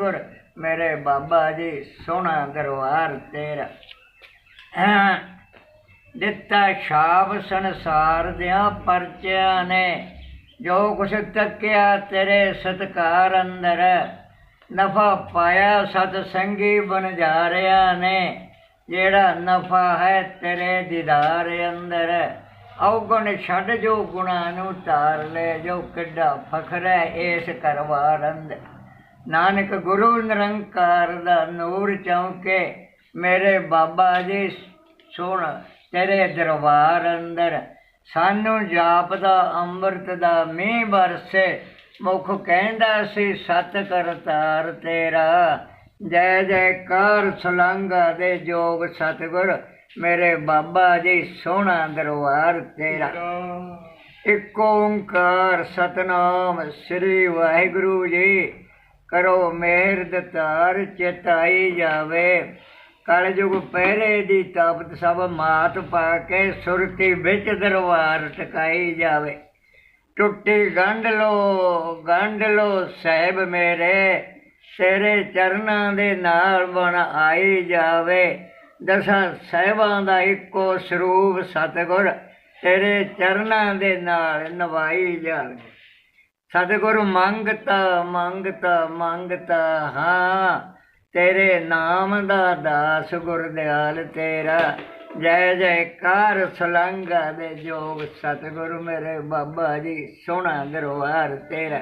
ਗੁਰ ਮੇਰੇ ਬਾਬਾ ਜੀ, ਸੋਹਣਾ ਦਰਬਾਰ ਤੇਰਾ। ਦਿੱਤਾ ਛਾਪ ਸੰਸਾਰ ਦਿਆਂ ਪਰਚਿਆਂ ਨੇ, ਜੋ ਕੁਛ ਤੱਕਿਆ ਤੇਰੇ ਸਤਕਾਰ ਅੰਦਰ। ਨਫਾ ਪਾਇਆ ਸਤ ਸੰਗੀ ਬਨ ਜਾਰਿਆ ਨੇ, ਜਿਹੜਾ ਨਫਾ ਹੈ ਤੇਰੇ ਦੀਦਾਰ ਅੰਦਰ। ਔਗਣ ਛੱਡ ਜੋ ਗੁਣਾ ਨੂੰ ਤਾਰ ਲੈ, ਜੋ ਕਿੱਡਾ ਫਖਰ ਹੈ ਇਸ ਕਰਵਾਰ ਅੰਦਰ। ਨਾਨਕ ਗੁਰੂ ਨਿਰੰਕਾਰ ਦਾ ਨੂਰ ਚੌਂਕੇ, ਮੇਰੇ ਬਾਬਾ ਜੀ ਸੁਣ ਤੇਰੇ ਦਰਬਾਰ ਅੰਦਰ। ਸਾਨੂੰ ਜਾਪ ਦਾ ਅੰਮ੍ਰਿਤ ਦਾ ਮੀਂਹ ਵਰਸੇ ਮੁਖ ਕਹਿੰਦਾ ਸੀ ਸਤ ਕਰਤਾਰ ਤੇਰਾ। ਜੈ ਜੈਕਾਰ ਸੁਲੰਗਾ ਦੇ ਜੋਗ ਸਤਿਗੁਰ, ਮੇਰੇ ਬਾਬਾ ਜੀ ਸੋਹਣਾ ਦਰਬਾਰ ਤੇਰਾ। ਇੱਕ ਓੰਕਾਰ ਸਤਨਾਮ ਸ੍ਰੀ ਵਾਹਿਗੁਰੂ ਜੀ। ਕਰੋ ਮਿਹਰ ਦਤਾਰ, ਚਿਤਾਈ ਜਾਵੇ। ਕਲਯੁਗ ਪਹਿਰੇ ਦੀ ਤਾਪਤ ਸਭ ਮਾਤ ਪਾ ਕੇ ਸੁਰਤੀ ਵਿੱਚ ਦਰਬਾਰ ਟਕਾਈ ਜਾਵੇ। ਟੁੱਟੀ ਗੰਢ ਲੋ ਗੰਢ ਲੋ ਸਾਹਿਬ ਮੇਰੇ ਤੇਰੇ ਚਰਨਾਂ ਦੇ ਨਾਲ ਬਣ ਆਈ ਜਾਵੇ। ਦਸਾਂ ਸਾਹਿਬਾਂ ਦਾ ਇੱਕੋ ਸਰੂਪ ਸਤਿਗੁਰ, ਤੇਰੇ ਚਰਨਾਂ ਦੇ ਨਾਲ ਨਵਾਈ ਜਾਵੇ। ਸਤਿਗੁਰ ਮੰਗਤਾ ਮੰਗਤਾ ਮੰਗਤਾ, ਹਾਂ। ਤੇਰੇ ਨਾਮ ਦਾ ਦਾਸ ਗੁਰਦਿਆਲ ਤੇਰਾ। ਜੈ ਜੈਕਾਰ ਸਲੰਗਾ ਦੇ ਜੋਗ ਸਤਿਗੁਰ ਮੇਰੇ ਬਾਬਾ ਜੀ, ਸੋਹਣਾ ਦਰਬਾਰ ਤੇਰਾ।